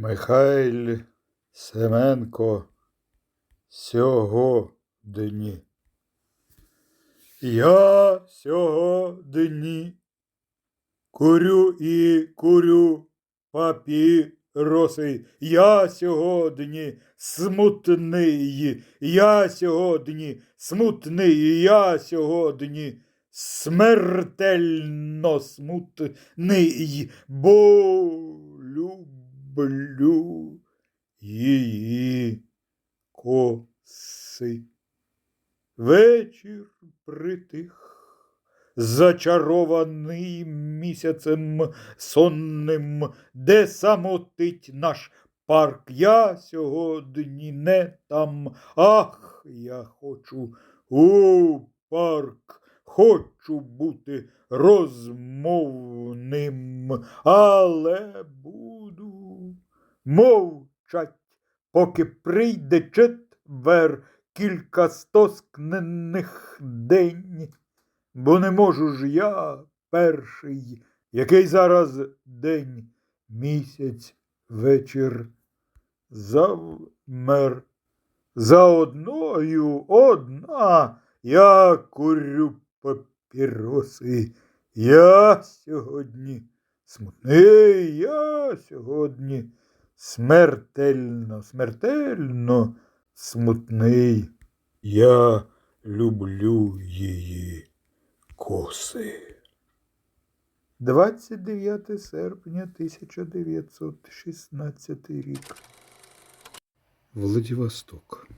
Михайль Семенко сьогодні. Я сьогодні курю і курю папіроси. Я сьогодні смутний. Я сьогодні смутний. Я сьогодні смертельно смутний, бо люблю її коси. Вечір притих, зачарований місяцем сонним, де самотить наш парк. Я сьогодні не там. Ах, я хочу у парк, хочу бути розмовним, але мовчать, поки прийде четвер кілька стоскнених день, бо не можу ж я перший, який зараз день, місяць, вечір завмер. За одною одна я курю папіроси. Я сьогодні смутний, я сьогодні смертельно, смертельно смутний. Я люблю її коси. 29 серпня 1916 рік. Владивосток.